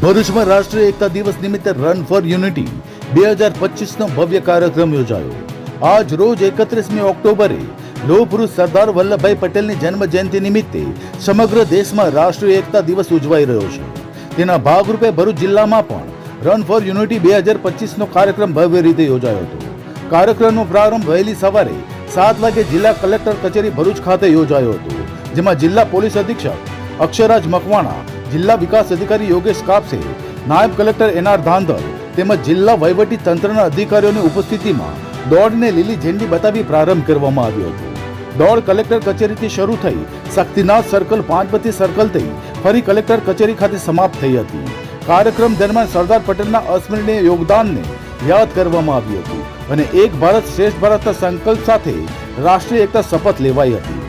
ભરૂચમાં રાષ્ટ્રીય એકતા દિવસ નિમિત્તે રન ફોર યુનિટી બે હજાર પચીસનો ભવ્ય કાર્યક્રમ યોજાયો. આજ રોજ એકત્રીસમી ઓક્ટોબરે લોહ સરદાર વલ્લભભાઈ પટેલની જન્મ જયંતિ નિમિત્તે સમગ્ર દેશમાં રાષ્ટ્રીય એકતા દિવસ ઉજવાઈ રહ્યો છે. તેના ભાગરૂપે ભરૂચ જિલ્લામાં પણ રન ફોર યુનિટી બે હજાર પચીસનો કાર્યક્રમ ભવ્ય રીતે યોજાયો હતો. કાર્યક્રમનો પ્રારંભ વહેલી સવારે સાત વાગે જિલ્લા કલેક્ટર કચેરી ભરૂચ ખાતે યોજાયો હતો, જેમાં જિલ્લા પોલીસ અધિક્ષક અક્ષરાજ મકવાણા જિલ્લા વિકાસ અધિકારી યોગેશ કાપસે, નાયબ કલેક્ટર એનઆર ધાંધર તેમજ જિલ્લા વહીવટી તંત્રના અધિકારીઓની ઉપસ્થિતિમાં દોડને લીલી ઝંડી બતાવી પ્રારંભ કરવામાં આવ્યો હતો. દોડ કલેક્ટર કચેરીથી શરૂ થઈ શક્તિનાથ સર્કલ પાંચબત્તી સર્કલ થઈ ફરી કલેક્ટર કચેરી ખાતે સમાપ્ત થઈ હતી. કાર્યક્રમ દરમિયાન સરદાર પટેલના અસ્મરણીય યોગદાનને યાદ કરવામાં આવ્યું હતું અને એક ભારત શ્રેષ્ઠ ભારતના સંકલ્પ સાથે રાષ્ટ્રીય એકતા શપથ લેવાઈ હતી.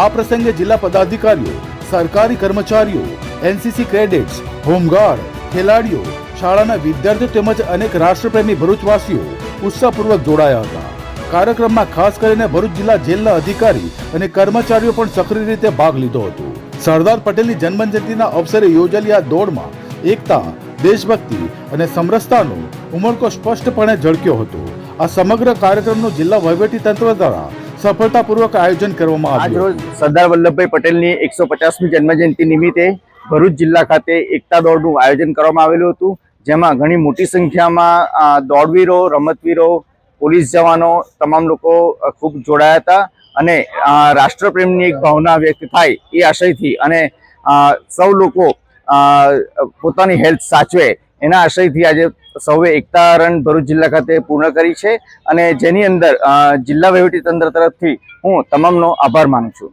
આ પ્રસંગે જિલ્લા પદાધિકારીઓ, સરકારી કર્મચારીઓ એનસીસી ક્રેડિટ્સ હોમગાર્ડ, ખેલાડીઓ, શાળાના વિદ્યાર્થીઓ તેમજ અનેક રાષ્ટ્રપ્રેમી ભરૂચવાસીઓ ઉત્સાહપૂર્વક જોડાયા હતા. કાર્યક્રમમાં ખાસ કરીને ભરૂચ જિલ્લા જેલના અધિકારી અને કર્મચારીઓ પણ સક્રિય રીતે ભાગ લીધો હતો. સરદાર પટેલની જન્મજયંતિના અવસરે યોજાયેલી આ દોડમાં એકતા, દેશભક્તિ અને સમરસતાનો ઉમળકો સ્પષ્ટપણે ઝળક્યો હતો. આ સમગ્ર કાર્યક્રમનું જિલ્લા વહીવટી તંત્ર દ્વારા સફળતાપૂર્વક આયોજન કરવામાં આવ્યું સરદાર વલ્લભભાઈ પટેલની એકસો પચાસમી જન્મજયંતિ નિમિત્તે ભરૂચ જિલ્લા ખાતે એકતા દોડનું આયોજન કરવામાં આવેલું હતું, જેમાં ઘણી મોટી સંખ્યામાં દોડવીરો, રમતવીરો, પોલીસ જવાનો, તમામ લોકો ખૂબ જોડાયા હતા અને રાષ્ટ્રપ્રેમની એક ભાવના વ્યક્ત થાય એ આશયથી અને સૌ લોકો પોતાની હેલ્થ સાચવે એના આશયથી આજે સૌએ એકતા રન ભરૂચ જિલ્લા ખાતે પૂર્ણ કરી છે અને જેની અંદર જિલ્લા વહીવટી તંત્ર તરફથી હું તમામનો આભાર માનું છું.